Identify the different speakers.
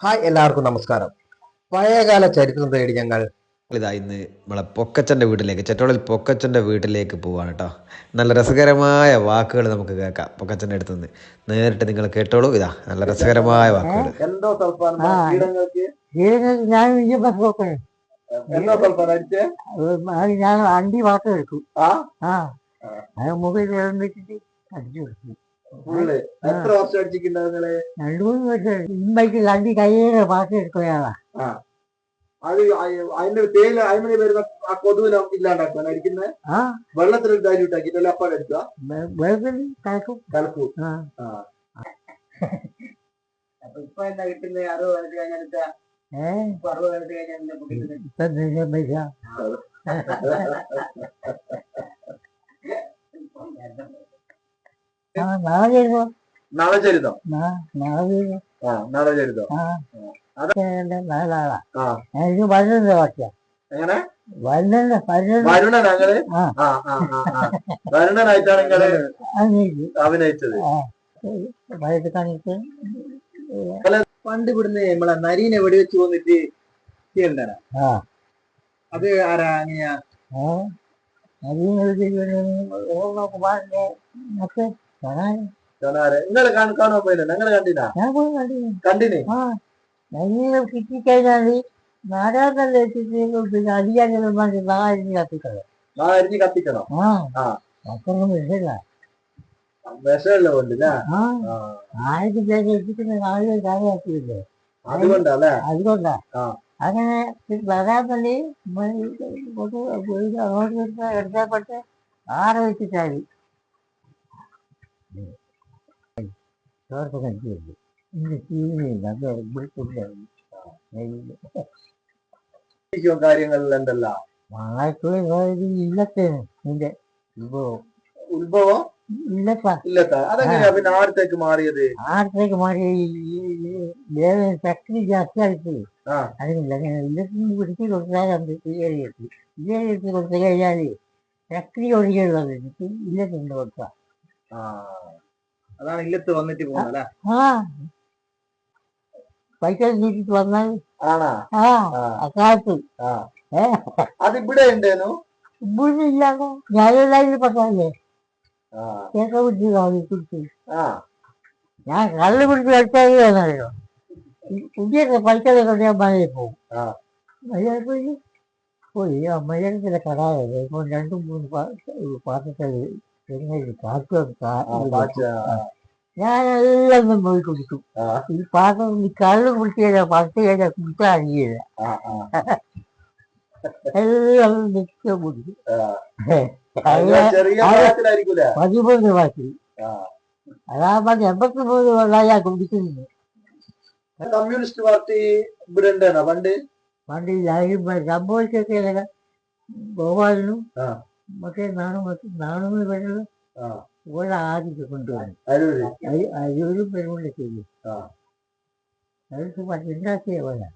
Speaker 1: Hi എല്ലാവർക്കും നമസ്കാരം. പഴയകാല ചരിത്രം തേടി ഞങ്ങൾ
Speaker 2: ഇതാ ഇന്ന് നമ്മളെ പൊക്കച്ചന്റെ വീട്ടിലേക്ക് ചെറ്റോളിൽ പൊക്കച്ചന്റെ വീട്ടിലേക്ക് പോവാണ് കേട്ടോ നല്ല രസകരമായ വാക്കുകൾ നമുക്ക് കേൾക്കാം പൊക്കച്ചന്റെ അടുത്ത് നിന്ന് നേരിട്ട് നിങ്ങൾ കേട്ടോളൂ. ഇതാ നല്ല രസകരമായ വാക്കുകൾ
Speaker 1: എന്തോ
Speaker 3: ഞാൻ ഞാൻ അണ്ടി വാക്ക് കേൾക്കും
Speaker 1: ആ?
Speaker 3: മുകളിൽ അടിച്ചു കൊടുക്കും
Speaker 1: എത്ര വർഷം അടിച്ചിട്ടുണ്ടാവും നിങ്ങൾ?
Speaker 3: രണ്ടു മൂന്ന് വർഷം. ഇമ്മയ്ക്ക് അണ്ടി കയ്യേറെ പാട്ട് എടുക്കുകയാണ്.
Speaker 1: അത് അതിന്റെ തേയില അതിന് വരുന്ന ആ കൊതുവിനെ ഇല്ലാണ്ടാക്കാൻ അടിക്കുന്നത് വെള്ളത്തിൽ ഡൈല്യൂട്ട് ആക്കിയിട്ടല്ലേ അപ്പം
Speaker 3: എടുക്കുക? വെള്ളത്തിൽ കലക്കും.
Speaker 1: കലക്കൂ. അപ്പൊ ഇപ്പൊ എന്താ കിട്ടുന്നത് അറുപത് വയസ്സ് കഴിഞ്ഞാൽ
Speaker 3: ഏ?
Speaker 1: ഇപ്പൊ അറുപത് വയസ്സ് കഴിഞ്ഞാൽ
Speaker 3: ആ എനിക്ക് വരുന്നുണ്ട് വാക്യ.
Speaker 1: എങ്ങനെ?
Speaker 3: ആ.
Speaker 1: വരുണനായിട്ടാണ്
Speaker 3: നിങ്ങൾ
Speaker 1: അഭിനയിച്ചത്. പണ്ട് ഇവിടുന്ന് നമ്മളെ നരീനെ എവിടെ വെച്ച് പോന്നിട്ട്
Speaker 3: ആ.
Speaker 1: അത് ആരാ അങ്ങനെയാ?
Speaker 3: മറ്റേ
Speaker 1: കാണാറ് നിങ്ങള് കാണാൻ പോയില്ല ഞങ്ങള് കണ്ടിനാ
Speaker 3: ഞാൻ പോയി കണ്ടിരുന്നു
Speaker 1: കണ്ടിന്
Speaker 3: ആ നല്ലീനെ കിട്ടിക്കഴിഞ്ഞാൽ നാരായണല്ലേ എത്തിച്ച് പിന്നെ അടിയാനുള്ള നാരായണി കത്തിക്കളെ
Speaker 1: ആ അരിഞ്ഞ് കത്തിക്കണം
Speaker 3: ആ
Speaker 1: ആ.
Speaker 3: അത്രയൊന്നും വിഷയമില്ല
Speaker 1: വിഷമുള്ള കൊണ്ടില്ല
Speaker 3: ആ ആയിരത്തി പേര് എത്തിക്കുന്ന നാളെ കാര്യമാക്കിയില്ലേ
Speaker 1: അതുകൊണ്ടല്ലേ
Speaker 3: അതുകൊണ്ടാ
Speaker 1: ആ.
Speaker 3: അങ്ങനെ വരാത്തല്ലേ അങ്ങോട്ട് എടുത്തപ്പെട്ട് ആറ് വെച്ചിട്ടായി ചോർത്ത് കണ്ടിട്ടുണ്ട് ഇന്ന് ചീനിയില്ല അത്
Speaker 1: ഇരിക്കും കാര്യങ്ങളിലുണ്ടല്ല
Speaker 3: മാറ്റുള്ള ഇല്ലത്തേന് നിന്റെ ഇപ്പോ
Speaker 1: ഉത്ഭവം
Speaker 3: ഇല്ലപ്പാ
Speaker 1: ഇല്ലത്ത അതെങ്ങനെയാ പിന്നെ ആടത്തേക്ക് മാറിയത്
Speaker 3: ആർത്തേക്ക് മാറി ശക്തി ജാസ്തി ആയിട്ട് അതിനില്ല അങ്ങനെ ഇല്ലത്തിന് പിടിച്ച് കൊടുത്താൽ അത് തീയറിയെത്തി തീയറിയെത്തി കൊടുത്തു കഴിഞ്ഞാൽ ശക്തി ഒഴികെയുള്ളത് ഇല്ലത്തിന് കൊടുക്കാം
Speaker 1: അതാണ് ഇല്ലത്ത് വന്നിട്ട് പോകുന്നല്ലേ
Speaker 3: ആ. പൈസ വന്നാൽ
Speaker 1: ആണാ?
Speaker 3: ആ. അക്കാലത്ത്.
Speaker 1: ആ.
Speaker 3: ഏ?
Speaker 1: അതിവിടെ ഉണ്ടേനു?
Speaker 3: ഇവിടെ ഇല്ലാതെ ഞാനെല്ലാവരും പറഞ്ഞല്ലേ
Speaker 1: ആ.
Speaker 3: കേക്ക കാവി കുടിച്ച്
Speaker 1: ആ.
Speaker 3: ഞാൻ കള്ള് പിടിച്ച് കഴിച്ചാലോ പുതിയ പൈസ കൊണ്ട് ഞാൻ മഴയിൽ പോകും. മഴയിൽ പോയി പോയി ആ മഴയത്തിലെ കടായത് ഇപ്പൊ രണ്ടും മൂന്ന് പാത്രത്തിൽ
Speaker 1: ആ, പാച്ച,
Speaker 3: ഞാൻ എല്ലാം പോയി കുടിക്കും. ഈ പാത്രം ഈ കള്ളു കഴിഞ്ഞാൽ പത്ത് കഴിഞ്ഞാൽ കുടിക്കാൻ അറിയില്ല എല്ലാം നിൽക്കാൻ കുടിക്കും. പതിമൂന്ന് വയസ്സിൽ. അതാകുമ്പോൾ എൺപത്തി മൂന്ന് ഞാൻ കുടിക്കുന്നത്.
Speaker 1: കമ്മ്യൂണിസ്റ്റ് പാർട്ടി ഇവിടെ ഉണ്ടേനോ പണ്ട്?
Speaker 3: പണ്ട് ഈ സംഭവിച്ചൊക്കെ ഗോപാലനും. മറ്റേ നാണു നാണു
Speaker 1: ആ.
Speaker 3: ഇവിടെ ആദ്യത്തെ കൊണ്ടുവന്നു.
Speaker 1: അരൂരും.
Speaker 3: പെരുമുള്ള ചെയ്തു അവർക്ക് ഉണ്ടാക്കിയ പോലെ